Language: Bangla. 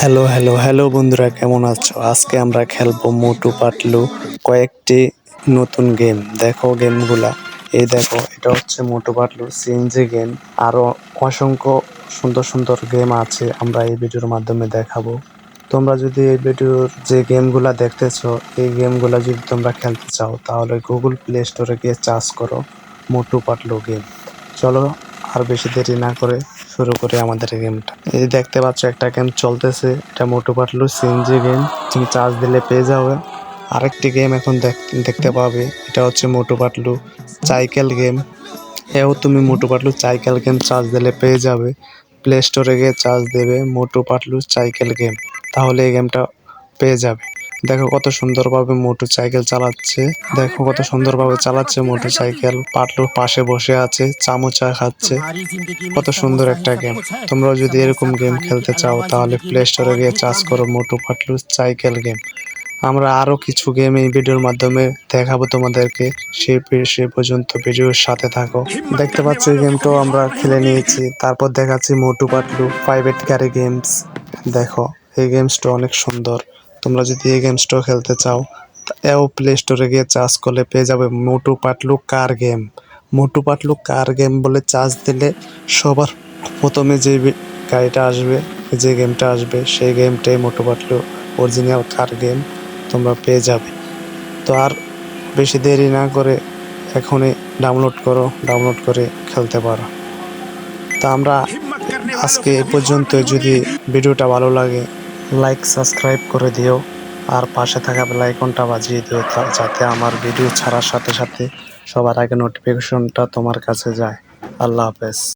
হ্যালো হ্যালো হ্যালো বন্ধুরা, কেমন আছো? আজকে আমরা খেলব মোটু পাতলু কয়েকটি নতুন গেম দেখো গেমগুলা এই দেখো, এটা হচ্ছে মোটু পাতলু সিএনজি গেম আরও অসংখ্য সুন্দর সুন্দর গেম আছে, আমরা এই ভিডিওর মাধ্যমে দেখাবো। তোমরা যদি এই ভিডিওর যে গেমগুলা দেখতেছো, এই গেমগুলা যদি তোমরা খেলতে চাও, তাহলে গুগল প্লে স্টোরে গিয়ে চার্জ করো, মোটু পাতলু গেম চলো আর বেশি দেরি না করে শুরু করি আমাদের গেমটা এই দেখতে পাচ্ছ একটা গেম চলতেছে, এটা মোটু পাটলু সিএনজি গেম তুমি চার্জ দিলে পেয়ে যাবে। আরেকটি গেম এখন দেখ- দেখতে পাবে, এটা হচ্ছে মোটু পাটলু সাইকেল গেম এও তুমি Motu Patlu cycle game charge দিলে পেয়ে যাবে। প্লে স্টোরে গিয়ে চার্জ দেবে মোটু পাটলু সাইকেল গেম তাহলে এই গেমটা পেয়ে যাবে। দেখো কত সুন্দরভাবে মোটর সাইকেল চালাচ্ছে। দেখো কত সুন্দরভাবে চালাচ্ছে মোটর সাইকেল পাটলুর পাশে বসে আছে, চামচা খাচ্ছে। কত সুন্দর একটা গেম তোমরাও যদি এরকম গেম খেলতে চাও, তাহলে প্লে স্টোরে গিয়ে চার্জ করো মোটু পাটলু সাইকেল গেম আমরা আরও কিছু গেম এই ভিডিওর মাধ্যমে দেখাবো তোমাদেরকে। সে সে পর্যন্ত ভিডিওর সাথে থাকো। দেখতে পাচ্ছি এই গেমটাও আমরা খেলে নিয়েছি। তারপর দেখাচ্ছি মোটু পাটলু প্রাইভেট গাড়ি গেমস দেখো, এই গেমসটা অনেক সুন্দর। তোমরা যদি এই গেমসটাও খেলতে চাও, এও প্লে স্টোরে গিয়ে চার্জ করলে পেয়ে যাবে Motu Patlu car game. Motu Patlu car game বলে চার্জ দিলে সবার প্রথমে যে গাড়িটা আসবে, যে গেমটা আসবে, সেই গেমটাই Motu Patlu original car game তোমরা পেয়ে যাবে। তো আর বেশি দেরি না করে এখনই ডাউনলোড করো ডাউনলোড করে খেলতে পারো। তা আমরা আজকে এ পর্যন্ত যদি ভিডিওটা ভালো লাগে লাইক সাবস্ক্রাইব করে দিও। আর পাশে থাকা বেলাইকনটা বাজিয়ে দিও যাতে আমার ভিডিও ছাড়ার সাথে সাথে সবার আগে নোটিফিকেশনটা তোমার কাছে যায়। আল্লাহ হাফেজ।